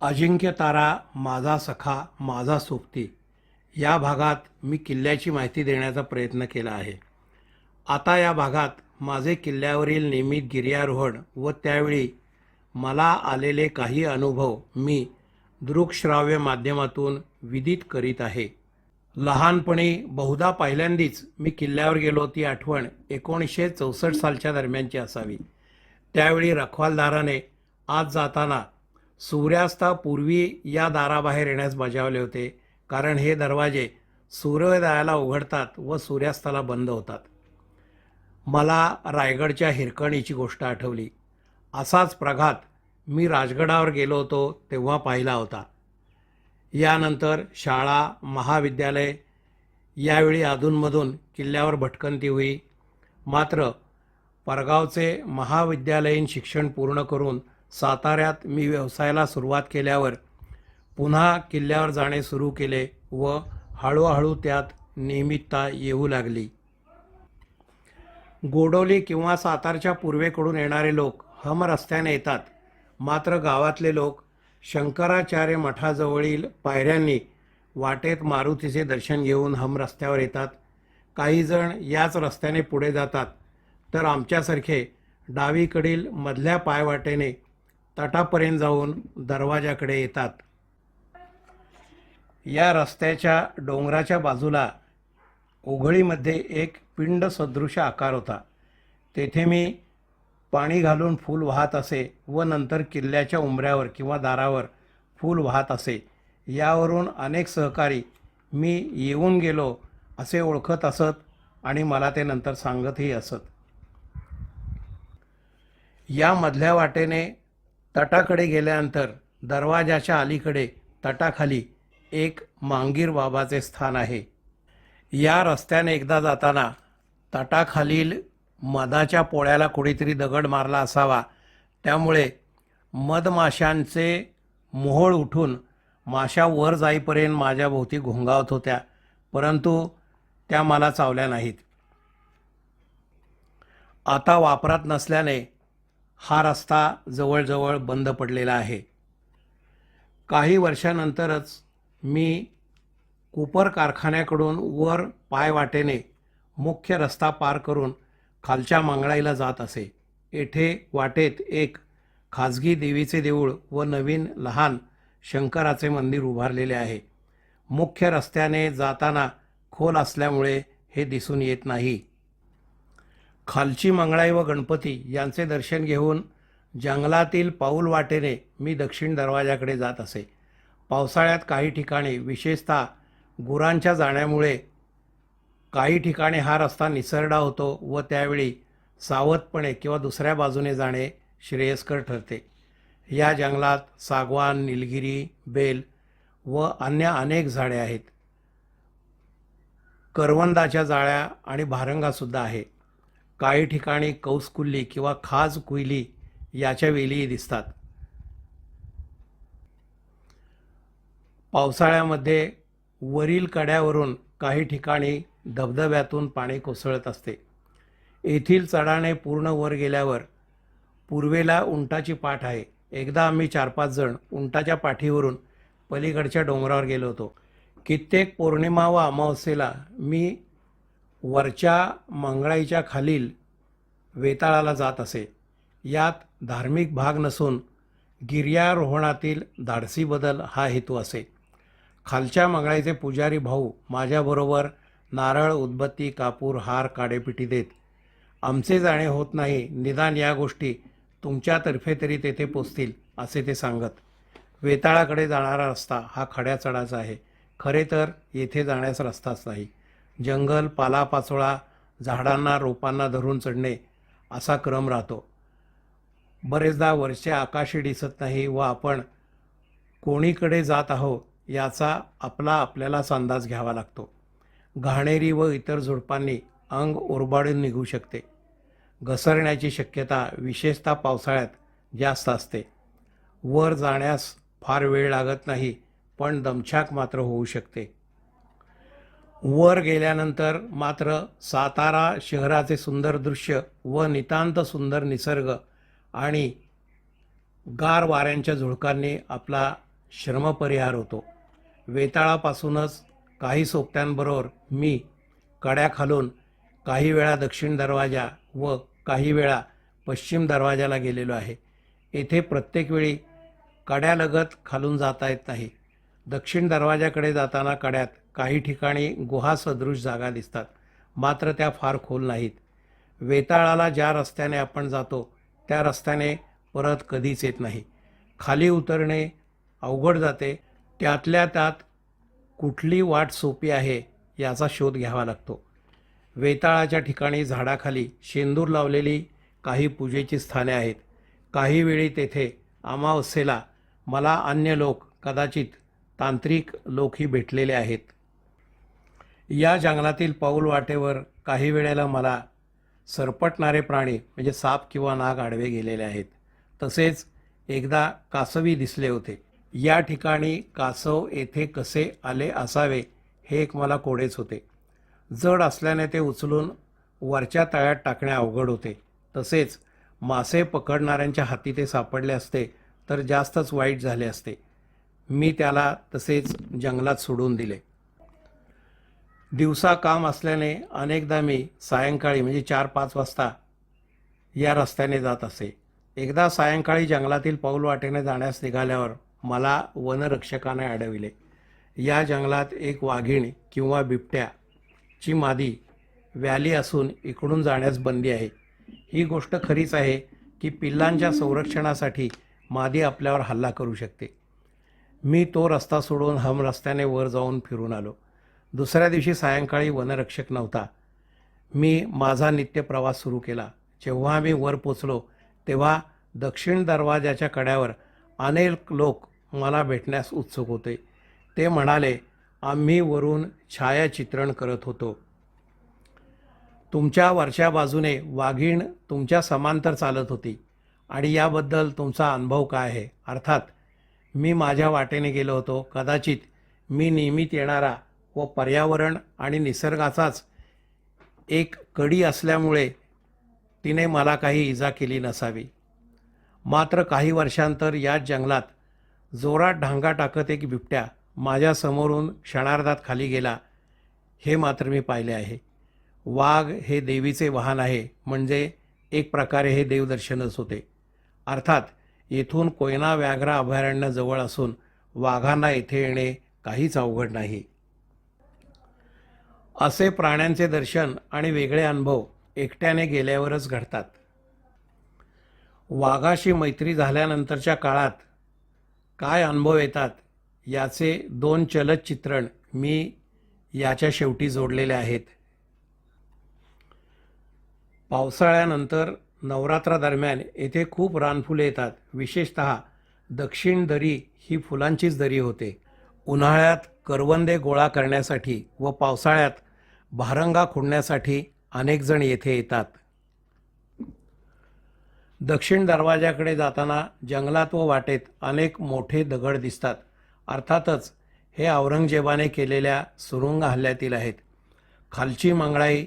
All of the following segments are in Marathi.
अजिंक्य तारा माझा सखा माझा सोबती या भागात मी किल्ल्याची माहिती देण्याचा प्रयत्न केला आहे. आता या भागात माझे किल्ल्यावरील नियमित गिर्यारोहण व त्यावेळी मला आलेले काही अनुभव मी दृकश्राव्य माध्यमातून विदित करीत आहे. लहानपणी बहुधा पहिल्यांदीच मी किल्ल्यावर गेलो ती आठवण एकोणीसशे चौसष्ट सालच्या दरम्यानची असावी. त्यावेळी रखवालदाराने आज जाताना सूर्यास्तापूर्वी या दाराबाहेर येण्यास बजावले होते कारण हे दरवाजे सूर्योदयाला उघडतात व सूर्यास्ताला बंद होतात. मला रायगडच्या हिरकणीची गोष्ट आठवली. असाच प्रघात मी राजगडावर गेलो होतो तेव्हा पाहिला होता. यानंतर शाळा महाविद्यालय यावेळी अधूनमधून किल्ल्यावर भटकंती हुई. मात्र परगावचे महाविद्यालयीन शिक्षण पूर्ण करून साताऱ्यात मी व्यवसायाला सुरुवात केल्यावर पुन्हा किल्ल्यावर जाणे सुरू केले व हळूहळू त्यात नियमितता येऊ लागली. गोडोली किंवा सातारच्या पूर्वेकडून येणारे लोक हम रस्त्याने येतात. मात्र गावातले लोक शंकराचार्य मठाजवळील पायऱ्यांनी वाटेत मारुतीचे दर्शन घेऊन हम रस्त्यावर येतात. काही जण याच रस्त्याने पुढे जातात. तर आमच्यासारखे डावीकडील मधल्या पायवाटेने तटापर्यंत जाऊन दरवाजाकडे येतात. या रस्त्याच्या डोंगराच्या बाजूला उघळीमध्ये एक पिंड सदृश आकार होता. तेथे मी पाणी घालून फूल वाहत असे व नंतर किल्ल्याच्या उंबऱ्यावर किंवा दारावर फूल वाहत असे. यावरून अनेक सहकारी मी येऊन गेलो असे ओळखत असत आणि मला ते नंतर सांगतही असत. या मधल्या वाटेने तटाकडे गेल्यानंतर दरवाजाच्या अलीकडे तटाखाली एक मांगीर बाबाचे स्थान आहे. या रस्त्याने एकदा जाताना तटाखालील मधाच्या पोळ्याला कुणीतरी दगड मारला असावा. त्यामुळे मधमाशांचे मोहोळ उठून माशा वर जाईपर्यंत माझ्याभोवती घोंगावत होत्या परंतु त्या मला चावल्या नाहीत. आता वापरात नसल्याने हा रस्ता जवळजवळ बंद पडलेला आहे. काही वर्षानंतरच मी कुपर कारखान्याकडून वर पायवाटेने मुख्य रस्ता पार करून खालच्या मांगळाईला जात असे. येथे वाटेत एक खाजगी देवीचे देऊळ व नवीन लहान शंकराचे मंदिर उभारलेले आहे. मुख्य रस्त्याने जाताना खोल असल्यामुळे हे दिसून येत नाही. खालची मंगळाई व गणपती यांचे दर्शन घेऊन जंगलातील पाऊल वाटेने मी दक्षिण दरवाजाकडे जात असे. पावसाळ्यात काही ठिकाणी विशेषतः गुरांच्या जाण्यामुळे काही ठिकाणी हा रस्ता निसरडा होतो व त्यावेळी सावधपणे किंवा दुसऱ्या बाजूने जाणे श्रेयस्कर ठरते. या जंगलात सागवान निलगिरी बेल व अन्य अनेक झाडे आहेत. करवंदाच्या जाळ्या आणि भारंगासुद्धा आहे. काही ठिकाणी कौसकुल्ली किंवा खाज कुईली याच्या वेलीही दिसतात. पावसाळ्यामध्ये वरील कड्यावरून काही ठिकाणी धबधब्यातून पाणी कोसळत असते. येथील चढाणे पूर्ण वर गेल्यावर पूर्वेला उंटाची पाठ आहे. एकदा आम्ही चार पाच जण उंटाच्या पाठीवरून पलीकडच्या डोंगरावर गेलो होतो. कित्येक पौर्णिमा व अमावस्येला मी वरच्या मंगळाईच्या खालील वेताळाला जात असे. यात धार्मिक भाग नसून गिर्यारोहणातील धाडसी बदल हा हेतू असे. खालच्या मंगळाईचे पुजारी भाऊ माझ्याबरोबर नारळ उदबत्ती कापूर हार काडेपिटी देत. आमचे जाणे होत नाही. निदान या गोष्टी तुमच्यातर्फे तरी तेथे पोचतील असे ते सांगत. वेताळाकडे जाणारा रस्ता हा खड्या चढाचा आहे. खरे तर येथे जाण्यास रस्ताच नाही. जंगल पालापाचोळा झाडांना रोपांना धरून चढणे असा क्रम राहतो. बरेचदा वरचे आकाशही दिसत नाही व आपण कोणीकडे जात आहो याचा आपला आपल्यालाच अंदाज घ्यावा लागतो. घाणेरी व इतर झुडपांनी अंग ओरबाडून निघू शकते. घसरण्याची शक्यता विशेषतः पावसाळ्यात जास्त असते. वर जाण्यास फार वेळ लागत नाही पण दमछाक मात्र होऊ शकते. वर गेल्यानंतर मात्र सातारा शहराचे सुंदर दृश्य व नितांत सुंदर निसर्ग आणि गार वाऱ्यांच्या झुळकांनी आपला श्रमपरिहार होतो. वेताळापासूनच काही सोबत्यांबरोबर मी कड्या खालून काही वेळा दक्षिण दरवाजा व काही वेळा पश्चिम दरवाजाला गेलेलो आहे. येथे प्रत्येक वेळी कड्यालगत खालून जाता येत नाही. दक्षिण दरवाजाकडे जाताना कड्यात काही ठिकाणी गुहासदृश जागा दिसतात. मात्र त्या फार खोल नाहीत. वेताळाला ज्या रस्त्याने आपण जातो त्या रस्त्याने परत कधीच येत नाही. खाली उतरणे अवघड जाते. त्यातल्या त्यात कुठली वाट सोपी आहे याचा शोध घ्यावा लागतो. वेताळाच्या ठिकाणी झाडाखाली शेंदूर लावलेली काही पूजेची स्थाने आहेत. काही वेळी तेथे अमावस्येला मला अन्य लोक कदाचित तांत्रिक लोकही भेटलेले आहेत. या जंगलातील पाऊल वाटेवर काही वेळेला मला सरपटणारे प्राणी म्हणजे साप किंवा नाग आडवे गेलेले आहेत. तसेच एकदा कासवी दिसले होते. या ठिकाणी कासव येथे कसे आले असावे हे एक मला कोडेच होते. जड असल्याने ते उचलून वरच्या तळ्यात टाकणे अवघड होते. तसेच मासे पकडणाऱ्यांच्या हाती ते सापडले असते तर जास्तच वाईट झाले असते. मी त्याला तसेच जंगलात सोडून दिले. दिवसा काम असल्याने अनेकदा मी सायंकाळी म्हणजे चार पाच वाजता या रस्त्याने जात असे. एकदा सायंकाळी जंगलातील पाऊल वाटेने जाण्यास निघाल्यावर मला वनरक्षकाने अडविले. या जंगलात एक वाघीण किंवा बिबट्याची मादी व्याली असून इकडून जाण्यास बंदी आहे. ही गोष्ट खरीच आहे की पिल्लांच्या संरक्षणासाठी मादी आपल्यावर हल्ला करू शकते. मी तो रस्ता सोडून हम रस्त्याने वर जाऊन फिरून आलो. दुसऱ्या दिवशी सायंकाळी वनरक्षक नव्हता. मी माझा नित्य प्रवास सुरू केला. जेव्हा मी वर पोचलो तेव्हा दक्षिण दरवाजाच्या कड्यावर अनेक लोक मला भेटण्यास उत्सुक होते. ते म्हणाले आम्ही वरून छायाचित्रण करत होतो. तुमच्या वरच्या बाजूने वाघीण तुमच्या समांतर चालत होती आणि याबद्दल तुमचा अनुभव काय आहे? अर्थात मी माझ्या वाटेने गेलो होतो. कदाचित मी नियमित येणारा व पर्यावरण आणि निसर्गाचाच एक कडी असल्यामुळे तिने मला काही इजा केली नसावी. मात्र काही वर्षांतर याच जंगलात जोरात ढांगा टाकत एक बिबट्या माझ्यासमोरून क्षणार्धात खाली गेला. हे मात्र मी पाहिले आहे. वाघ हे देवीचे वाहन आहे म्हणजे एक प्रकारे हे देवदर्शनच होते. अर्थात येथून कोयना व्याघ्र अभयारण्य जवळ असून वाघांना येथे येणे काहीच अवघड नाही. असे प्राण्यांचे दर्शन आणि वेगळे अनुभव एकट्याने गेल्यावरच घडतात. वाघाशी मैत्री झाल्यानंतरच्या काळात काय अनुभव येतात याचे दोन चलचित्रण मी याच्या शेवटी जोडलेले आहेत. पावसाळ्यानंतर नवरात्रादरम्यान येथे खूप रानफुले येतात. विशेषत दक्षिण दरी ही फुलांचीच दरी होते. उन्हाळ्यात करवंदे गोळा करण्यासाठी व पावसाळ्यात भारंगा खुडण्यासाठी अनेकजण येथे येतात. दक्षिण दरवाजाकडे जाताना जंगलात व वाटेत अनेक मोठे दगड दिसतात. अर्थातच हे औरंगजेबाने केलेल्या सुरुंग हल्ल्यातील आहेत. खालची मंगळाई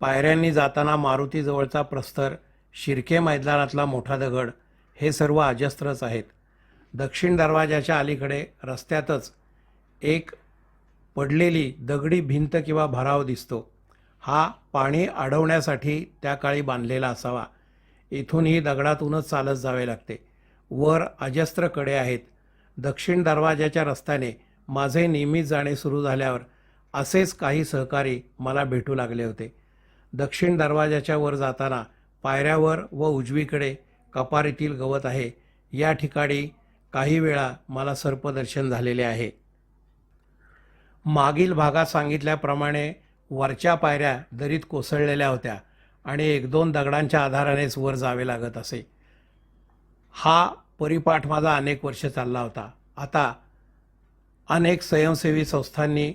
पायऱ्यांनी जाताना मारुतीजवळचा प्रस्तर शिर्के मैदानातला मोठा दगड हे सर्व अजस्त्रच आहेत. दक्षिण दरवाजाच्या अलीकडे रस्त्यातच एक पडलेली दगडी भिंत किंवा भराव दिसतो. हा पाणी अडवण्यासाठी त्या काळी बांधलेला असावा. इथूनही दगडातूनच चालत जावे लागते. वर अजस्त्रकडे आहेत. दक्षिण दरवाजाच्या रस्त्याने माझे नियमित जाणे सुरू झाल्यावर असेच काही सहकारी मला भेटू लागले होते. दक्षिण दरवाजाच्या वर जाताना पायऱ्यावर व उजवीकडे कपारीतील गवत आहे. या ठिकाणी काही वेळा मला सर्पदर्शन झालेले आहे. मागील भागात सांगितल्याप्रमाणे वरच्या पायऱ्या दरीत कोसळलेल्या होत्या आणि एक दोन दगडांच्या आधारानेच वर जावे लागत असे. हा परिपाठ माझा अनेक वर्ष चालला होता. आता अनेक स्वयंसेवी संस्थांनी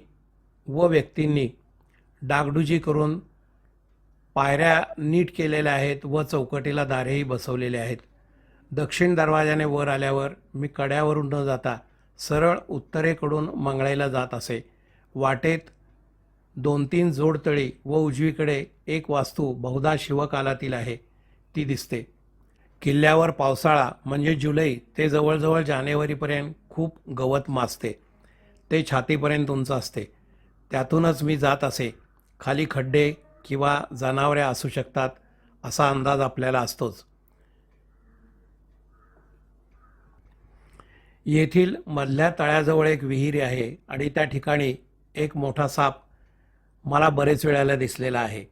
व व्यक्तींनी डागडुजी करून पायऱ्या नीट केलेल्या आहेत व चौकटीला दारेही बसवलेले आहेत. दक्षिण दरवाजाने वर आल्यावर मी कड्यावरून न जाता सरळ उत्तरेकडून मंगळाईला जात असे. वाटेत दोन तीन जोडतळी व उजवीकडे एक वास्तू बहुधा शिवकालातील आहे ती दिसते. किल्ल्यावर पावसाळा म्हणजे जुलै ते जवळजवळ जानेवारीपर्यंत खूप गवत माजते. ते छातीपर्यंत उंच असते. त्यातूनच मी जात असे. खाली खड्डे किंवा जनावरे असू शकतात असा अंदाज आपल्याला असतोच. येथील मधल्या तळ्याजवळ एक विहीर आहे आणि त्या ठिकाणी एक मोठा साप मला बरेच वेळाला दिसलेला आहे.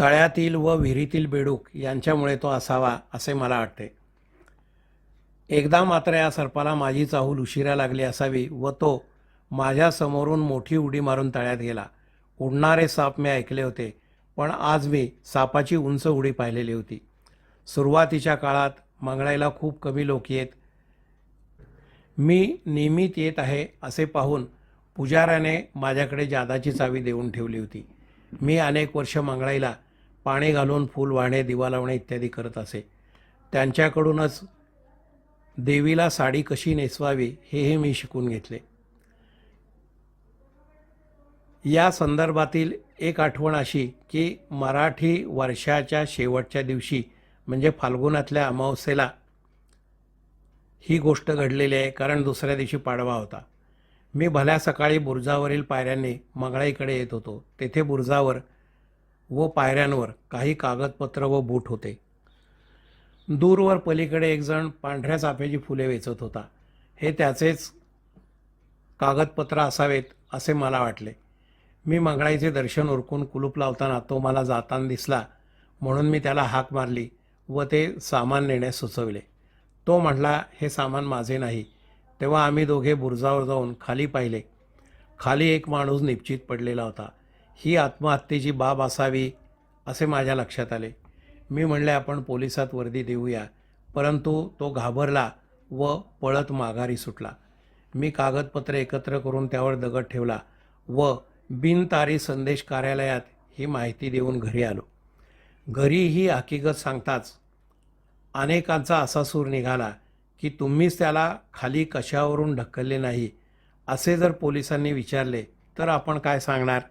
तळ्यातील व विहिरीतील बेडूक यांच्यामुळे तो असावा असे मला वाटते. एकदा मात्र या सर्पाला माझी चाहूल उशिरा लागली असावी व तो माझ्या समोरून मोठी उडी मारून तळ्यात गेला. उडणारे साप मी ऐकले होते पण आज मी सापाची उंच उडी पाहिलेली होती. सुरुवातीच्या काळात मंगळायला खूप कमी लोक येत. मी नियमित येत आहे असे पाहून पुजाऱ्याने माझ्याकडे जादाची चावी देऊन ठेवली होती. मी अनेक वर्ष मंगळाईला पाणी घालून फूल वाहणे दिवा लावणे इत्यादी करत असे. त्यांच्याकडूनच देवीला साडी कशी नेसवावी हेही मी शिकून घेतले. या संदर्भातील एक आठवण अशी की मराठी वर्षाच्या शेवटच्या दिवशी म्हणजे फाल्गुनातल्या अमावस्येला ही गोष्ट घडलेली आहे कारण दुसऱ्या दिवशी पाडवा होता. मी भल्या सकाळी बुरजावरील पायऱ्यांनी मंगळाईकडे येत होतो. तेथे बुरजावर व पायऱ्यांवर काही कागदपत्र व बूट होते. दूरवर पलीकडे एकजण पांढऱ्या चाफ्याची फुले वेचत होता. हे त्याचेच कागदपत्र असावेत असे मला वाटले. मी मंगळाईचे दर्शन उरकून कुलूप लावताना तो मला जाताना दिसला म्हणून मी त्याला हाक मारली व ते सामान नेण्यास सुचवले. तो म्हटला हे सामान माझे नाही. तेव्हा आम्ही दोघे बुरुजावर जाऊन खाली पाहिले. खाली एक माणूस निश्चित पडलेला होता. ही आत्महत्येची बाब असावी असे माझ्या लक्षात आले. मी म्हणले आपण पोलिसात वर्दी देऊया. परंतु तो घाबरला व पळत माघारी सुटला. मी कागदपत्र एकत्र करून त्यावर दगड ठेवला व बिनतारी संदेश कार्यालयात ही माहिती देऊन घरी आलो. घरी ही हकीकत सांगताच अनेकांचा असा सूर निघाला की तुम्हीच त्याला खाली कशावरून ढकलले नाही असे जर पोलिसांनी विचारले तर आपण काय सांगणार?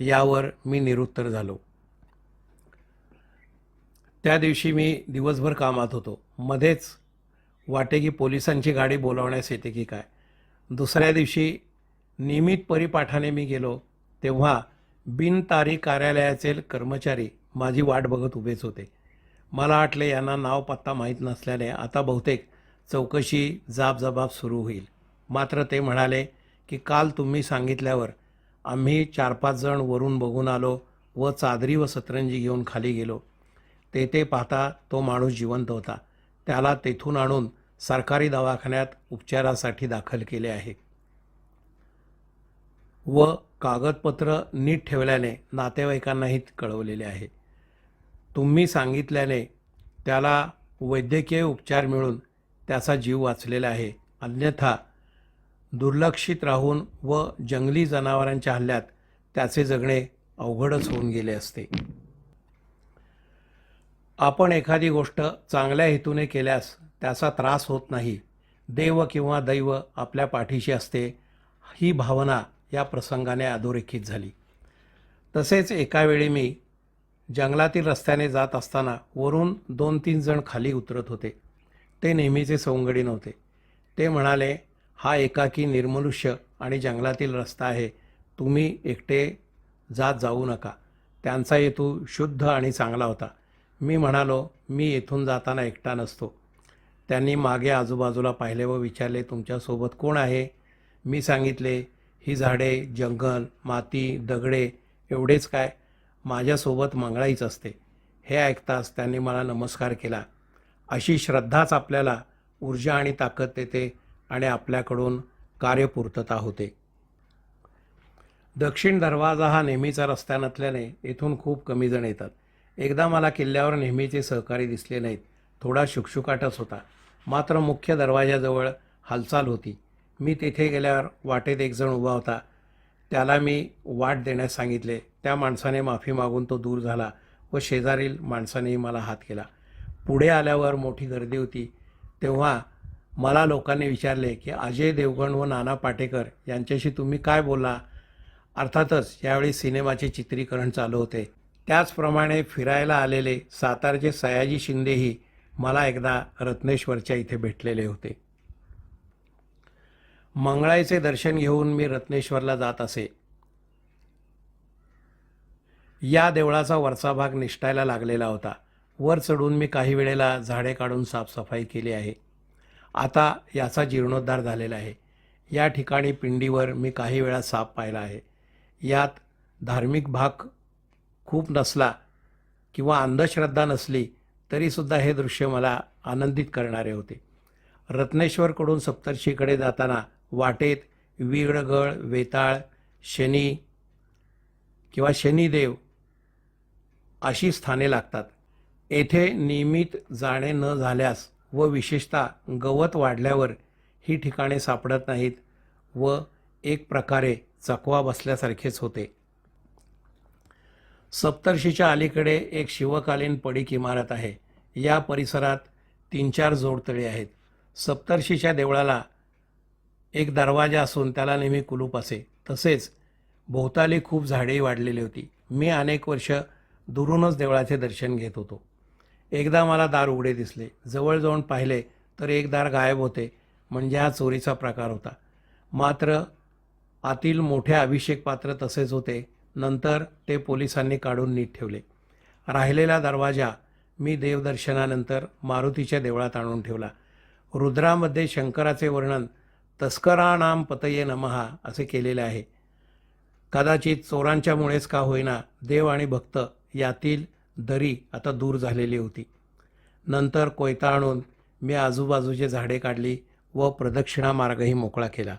यावर मी निरुत्तर झालो. त्या दिवशी मी दिवसभर कामात होतो. मध्येच वाटे की पोलिसांची गाडी बोलावण्यास येते की काय? दुसऱ्या दिवशी नियमित परिपाठाने मी गेलो तेव्हा बिनतारी कार्यालयाचे कर्मचारी माझी वाट बघत उभेच होते. मला वाटले यांना नाव पत्ता माहीत नसल्याने आता बहुतेक चौकशी जाबजबाब सुरू होईल. मात्र ते म्हणाले की काल तुम्ही सांगितल्यावर आम्ही चार पाच जण वरून बघून आलो व चादरी व सतरंजी घेऊन खाली गेलो. तेथे पाहता तो माणूस जिवंत होता. त्याला तेथून आणून सरकारी दवाखान्यात उपचारासाठी दाखल केले आहे. व कागदपत्र नीट ठेवल्याने नातेवाईकांनाही कळवलेले आहे. तुम्ही सांगितल्याने त्याला वैद्यकीय उपचार मिळून त्याचा जीव वाचलेला आहे. अन्यथा दुर्लक्षित राहून व जंगली जनावरांच्या हल्ल्यात त्याचे जगणे अवघडच होऊन गेले असते. आपण एखादी गोष्ट चांगल्या हेतूने केल्यास त्याचा त्रास होत नाही. देव किंवा दैव आपल्या पाठीशी असते ही भावना या प्रसंगाने अधोरेखित झाली. तसेच एका वेळी मी जंगलातील रस्त्याने जात असताना वरून दोन तीन जण खाली उतरत होते. ते नेहमीचे सवंगडी नव्हते. ते म्हणाले हा एकाकी निर्मनुष्य आणि जंगलातील रस्ता आहे. तुम्ही एकटे जात जाऊ नका. त्यांचा हेतू शुद्ध आणि चांगला होता. मी म्हणालो मी येथून जाताना एकटा नसतो. त्यांनी मागे आजूबाजूला पाहिले व विचारले तुमच्यासोबत कोण आहे? मी सांगितले ही झाडे जंगल माती दगडे एवढेच काय. माझ्यासोबत मंगळाईच असते. हे ऐकताच त्यांनी मला नमस्कार केला. अशी श्रद्धाच आपल्याला ऊर्जा आणि ताकद देते आणि आपल्याकडून कार्यपूर्तता होते. दक्षिण दरवाजा हा नेहमीचा रस्ता नसल्याने येथून खूप कमी जण येतात. एकदा मला किल्ल्यावर नेहमीचे सहकारी दिसले नाहीत. थोडा शुकशुकाटच होता. मात्र मुख्य दरवाजाजवळ हालचाल होती. मी तेथे गेल्यावर वाटेत एक जण उभा होता. त्याला मी वाट देण्यास सांगितले. त्या माणसाने माफी मागून तो दूर झाला व शेजारील माणसानेही मला हात केला. पुढे आल्यावर मोठी गर्दी होती. तेव्हा मला लोकांनी विचारले की अजय देवगण व नाना पाटेकर यांच्याशी तुम्ही काय बोला अर्थातच यावेळी सिनेमाचे चित्रीकरण चालू होते. त्याचप्रमाणे फिरायला आलेले सातारचे सयाजी शिंदेही मला एकदा रत्नेश्वरच्या इथे भेटलेले होते. मंगळाईचे दर्शन घेऊन मी रत्नेश्वरला जात असे. या देवळाचा वरचा भाग निष्ठायला लागलेला होता. वर चढून मी काही वेळेला झाडे काढून साफसफाई केली आहे. आता याचा जीर्णोद्धार झालेला आहे. या ठिकाणी पिंडीवर मी काही वेळा साप पाहिला आहे. यात धार्मिक भाग खूप नसला किंवा अंधश्रद्धा नसली तरीसुद्धा हे दृश्य मला आनंदित करणारे होते. रत्नेश्वरकडून सप्तर्षीकडे जाताना वाटेत विडगळ वेताळ शनी किंवा शनिदेव अशी स्थाने लागतात. येथे नियमित जाणे न झाल्यास व विशेषतः गवत वाढल्यावर ही ठिकाणे सापडत नाहीत व एक प्रकारे चकवा बसल्यासारखेच होते. सप्तर्षीच्या अलीकडे एक शिवकालीन पडीक इमारत आहे. या परिसरात तीन चार जोडतळे आहेत. सप्तर्षीच्या देवळाला एक दरवाजा असून त्याला नेहमी कुलूप असे. तसेच भोवताली खूप झाडेही वाढलेली होती. मी अनेक वर्ष दुरूनच देवळाचे दर्शन घेत होतो. एकदा मला दार उघडे दिसले. जवळ जाऊन पाहिले तर एक दार गायब होते म्हणजे हा चोरीचा प्रकार होता. मात्र आतील मोठे अभिषेक पात्र तसेच होते. नंतर ते पोलिसांनी काढून नीट ठेवले. राहिलेला दरवाजा मी देवदर्शनानंतर मारुतीच्या देवळात आणून ठेवला. रुद्रामध्ये शंकराचे वर्णन तस्कराणाम पतये नमहा असे केलेले आहे. कदाचित चोरांच्यामुळेच का होईना देव आणि भक्त यातील दरी आता दूर झालेली होती. नंतर कोयता आणून मी आजूबाजूचे झाडे काढली व प्रदक्षिणा मार्गही मोकळा केला.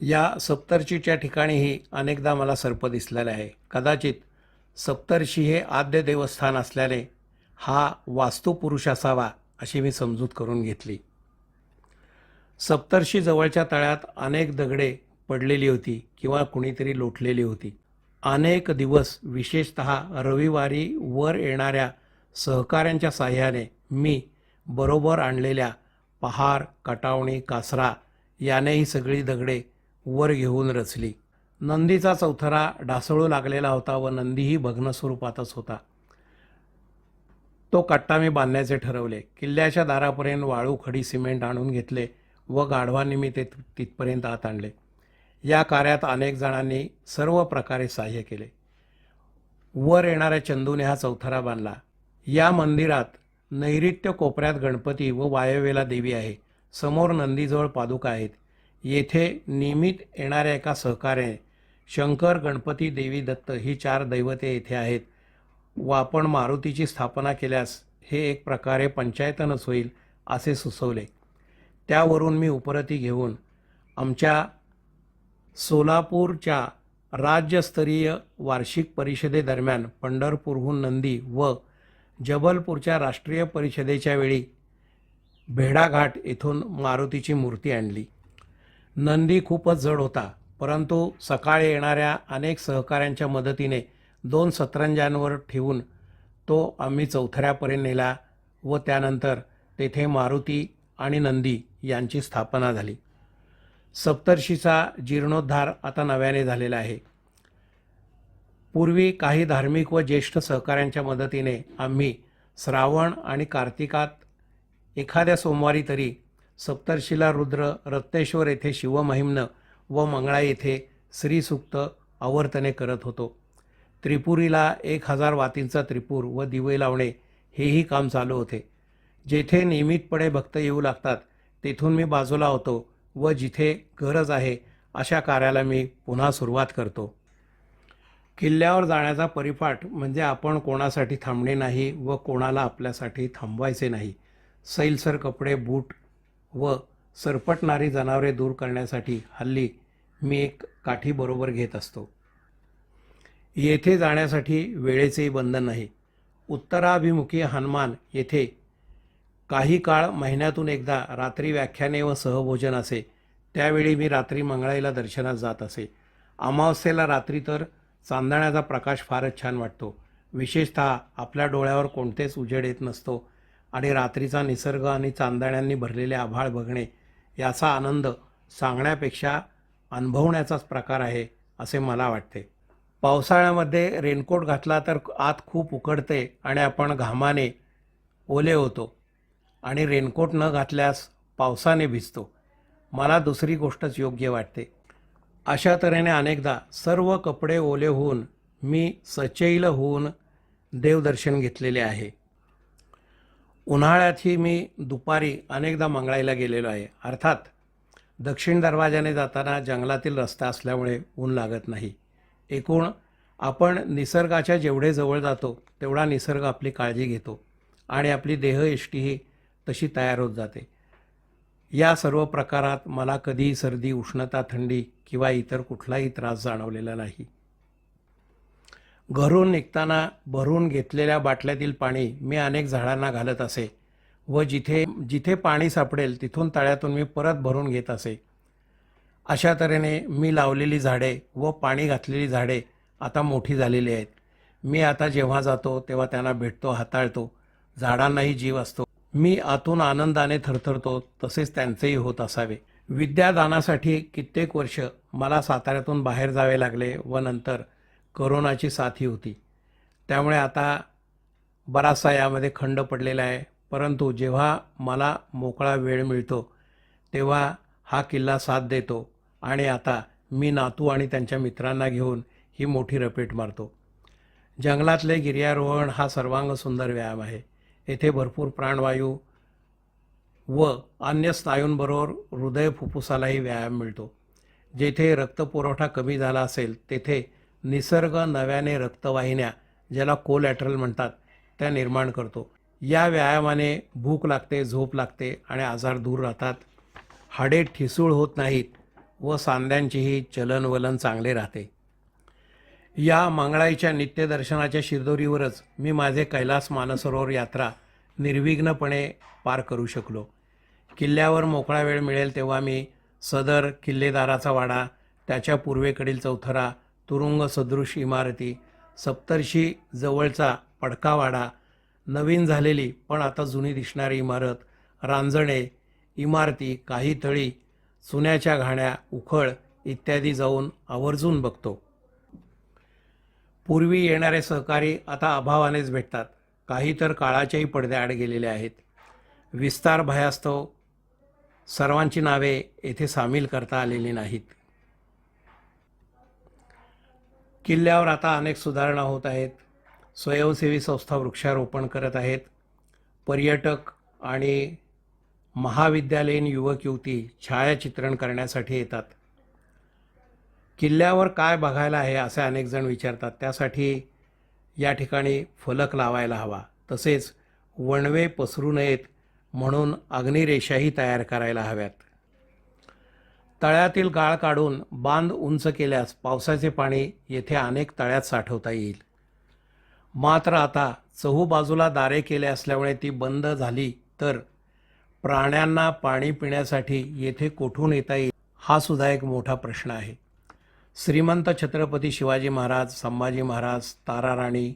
या सप्तर्षीच्या ठिकाणीही अनेकदा मला सर्प दिसलेला आहे. कदाचित सप्तर्षी हे आद्य देवस्थान असल्याने हा वास्तुपुरुष असावा अशी मी समजूत करून घेतली. सप्तर्षी जवळच्या तळ्यात अनेक दगडे पडलेली होती किंवा कुणीतरी लोटलेली होती. अनेक दिवस विशेषत रविवारी वर येणाऱ्या सहकाऱ्यांच्या साह्याने मी बरोबर आणलेल्या पहार कटावणी कासरा याने ही सगळी दगडे वर घेऊन रचली. नंदीचा चौथरा ढासळू लागलेला होता व नंदीही भग्न स्वरूपातच होता. तो कट्टा मी बांधण्याचे ठरवले. किल्ल्याच्या दारापर्यंत वाळू खडी सिमेंट आणून घेतले व गाढवांनी मी ते तिथपर्यंत आत आणले. या कार्यात अनेक जणांनी सर्व प्रकारे सहाय्य केले. वर येणाऱ्या चंदूने हा चौथरा बांधला. या मंदिरात नैऋत्य कोपऱ्यात गणपती व वायव्येला देवी आहे. समोर नंदीजवळ पादुका आहेत. येथे नियमित येणाऱ्या एका सहकार्याने शंकर गणपती देवी दत्त ही चार दैवते येथे आहेत. व आपण मारुतीची स्थापना केल्यास हे एक प्रकारे पंचायतनच होईल असे सुचवले. त्यावरून मी उपरती घेऊन आमच्या सोलापूरच्या राज्यस्तरीय वार्षिक परिषदेदरम्यान पंढरपूरहून नंदी व जबलपूरच्या राष्ट्रीय परिषदेच्या वेळी भेडाघाट येथून मारुतीची मूर्ती आणली. नंदी खूपच जड होता परंतु सकाळी येणाऱ्या अनेक सहकाऱ्यांच्या मदतीने दोन सतरंजांवर ठेवून तो आम्ही चौथऱ्यापर्यंत नेला व त्यानंतर तेथे मारुती आणि नंदी यांची स्थापना झाली. सप्तर्षीचा जीर्णोद्धार आता नव्याने झालेला आहे. पूर्वी काही धार्मिक व ज्येष्ठ सहकाऱ्यांच्या मदतीने आम्ही श्रावण आणि कार्तिकात एखाद्या सोमवारी तरी सप्तर्षीला रुद्र रत्नेश्वर येथे शिवमहिम्न व मंगळा येथे श्रीसुक्त आवर्तने करत होतो. त्रिपुरीला एक हजार वातींचा त्रिपूर व दिवे लावणे हेही काम चालू होते. जेथे नियमितपणे भक्त येऊ लागतात तेथून मी बाजूला होतो. व जिथे गरज आहे अशा कार्याला मी पुन्हा सुरुवात करतो. किल्ल्यावर जाण्याचा परिपाठ म्हणजे आपण कोणासाठी थांबणे नाही व कोणाला आपल्यासाठी थांबवायचे नाही. सैलसर कपडे बूट व सरपटणारी जनावरे दूर करण्यासाठी हल्ली मी एक काठी बरोबर घेत असतो. येथे जाण्यासाठी वेळेचेही बंधन नाही. उत्तराभिमुखी हनुमान येथे काही काळ महिन्यातून एकदा रात्री व्याख्याने व सहभोजन असे. त्यावेळी मी रात्री मंगळाईला दर्शनास जात असे. अमावस्येला रात्री तर चांदण्याचा प्रकाश फारच छान वाटतो. विशेषतः आपल्या डोळ्यावर कोणतेच उजेड येत नसतो. आणि रात्रीचा निसर्ग आणि चांदण्यांनी भरलेले आभाळ बघणे याचा आनंद सांगण्यापेक्षा अनुभवण्याचाच प्रकार आहे असे मला वाटते. पावसाळ्यामध्ये रेनकोट घातला तर आत खूप उकडते आणि आपण घामाने ओले होतो. आणि रेनकोट न घातल्यास पावसाने भिजतो. मला दुसरी गोष्टच योग्य वाटते. अशा तऱ्हेने अनेकदा सर्व कपडे ओले होऊन मी सचैल होऊन देवदर्शन घेतलेले आहे. उन्हाळ्यातही मी दुपारी अनेकदा मंगळाईला गेलेलो आहे. अर्थात दक्षिण दरवाजाने जाताना जंगलातील रस्ता असल्यामुळे ऊन लागत नाही. एकूण आपण निसर्गाच्या जेवढे जवळ जातो तेवढा निसर्ग आपली काळजी घेतो आणि आपली देहयष्टीही तशी तयार होत जाते. या सर्व प्रकारात मला कधीही सर्दी उष्णता थंडी किंवा इतर कुठलाही त्रास जाणवलेला नाही. घरून निघताना भरून घेतलेल्या बाटल्यातील पाणी मी अनेक झाडांना घालत असे व जिथे जिथे पाणी सापडेल तिथून तळ्यातून मी परत भरून घेत असे. अशा तऱ्हेने मी लावलेली झाडे व पाणी घातलेली झाडे आता मोठी झालेली आहेत. मी आता जेव्हा जातो तेव्हा त्यांना भेटतो हाताळतो. झाडांनाही जीव असतो. मी आतून आनंदाने थरथरतो तसेच त्यांचेही होत असावे. विद्यादानासाठी कित्येक वर्ष मला साताऱ्यातून बाहेर जावे लागले व नंतर करोनाची साथी होती. त्यामुळे आता बराचसा यामध्ये खंड पडलेला आहे. परंतु जेव्हा मला मोकळा वेळ मिळतो तेव्हा हा किल्ला साथ देतो आणि आता मी नातू आणि त्यांच्या मित्रांना घेऊन ही मोठी रपेट मारतो. जंगलातले गिर्यारोहण हा सर्वांग सुंदर व्यायाम आहे. येथे भरपूर प्राणवायू व अन्य स्नायूंबरोबर हृदय फुफ्फुसालाही व्यायाम मिळतो. जेथे रक्तपुरवठा कमी झाला असेल तेथे निसर्ग नव्याने रक्तवाहिन्या ज्याला कोलॅटरल म्हणतात त्या निर्माण करतो. या व्यायामाने भूक लागते झोप लागते आणि आजार दूर राहतात. हाडे ठिसूळ होत नाहीत व सांध्यांचेही चलनवलन चांगले राहते. या मंगळाईच्या नित्यदर्शनाच्या शिरदोरीवरच मी माझे कैलास मानसरोवर यात्रा निर्विघ्नपणे पार करू शकलो. किल्ल्यावर मोकळा वेळ मिळेल तेव्हा मी सदर किल्लेदाराचा वाडा त्याच्या पूर्वेकडील चौथरा तुरुंग सदृश इमारती सप्तर्षी जवळचा पडकावाडा नवीन झालेली पण आता जुनी दिसणारी इमारत रांजणे इमारती काही तळी चुन्याच्या घाण्या उखळ इत्यादी जाऊन आवर्जून बघतो. पूर्वी येणारे सहकारी आता अभावानेच भेटतात. काही तर काळाच्याही पडद्याआड गेलेले आहेत. विस्तार भयास्तव सर्वांची नावे येथे सामील करता आलेली नाहीत. किल्ल्यावर आता अनेक सुधारणा होत आहेत. स्वयंसेवी संस्था वृक्षारोपण करत आहेत. पर्यटक आणि महाविद्यालयीन युवक युवती छायाचित्रण करण्यासाठी येतात. किल्ल्यावर काय बघायला आहे असे अनेक जण विचारतात. त्यासाठी या ठिकाणी फलक लावायला हवा. तसेच वणवे पसरू नयेत म्हणून अग्निरेषाही तयार करायला हव्यात. तळ्यातील गाळ काढून बांध उंच केल्यास पावसाचे पाणी येथे अनेक तळ्यात साठवता येईल. मात्र आता चहूबाजूला दारे केले असल्यामुळे ती बंद झाली तर प्राण्यांना पाणी पिण्यासाठी येथे कोठून येता येईल? हा सुद्धा एक मोठा प्रश्न आहे. श्रीमंत छत्रपती शिवाजी महाराज संभाजी महाराज ताराराणी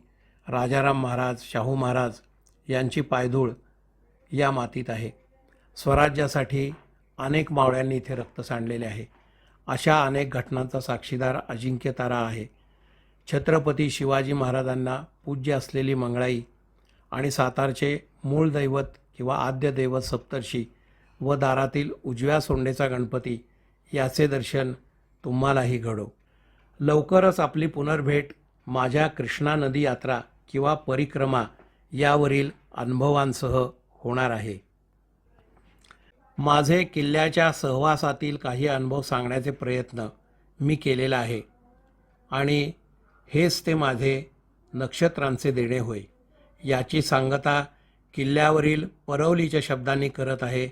राजाराम महाराज शाहू महाराज यांची पायधूळ या मातीत आहे. स्वराज्यासाठी अनेक मावळ्यांनी इथे रक्त सांडलेले आहे. अशा अनेक घटनांचा साक्षीदार अजिंक्य तारा आहे. छत्रपती शिवाजी महाराजांना पूज्य असलेली मंगळाई आणि सातारचे मूळ दैवत किंवा आद्य दैवत सप्तर्षी व दारातील उजव्या सोंडेचा गणपती याचे दर्शन तुम्हालाही घडो. लवकरच आपली पुनर्भेट माझ्या कृष्णा नदी यात्रा किंवा परिक्रमा यावरील अनुभवांसह होणार आहे. माझे किल्ल्याच्या सहवासातील काही अनुभव सांगण्याचे प्रयत्न मी केलेला आहे आणि हेच ते माझे नक्षत्रांचे देणे होय. याची सांगता किल्ल्यावरील परवलीच्या शब्दांनी करत आहे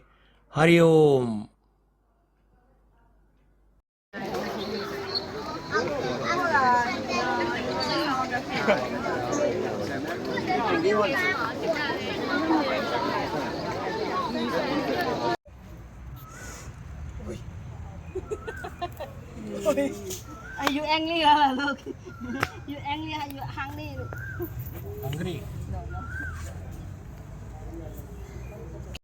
हरिओम. Are you angry? Look. You angry? You hungry? Hungry.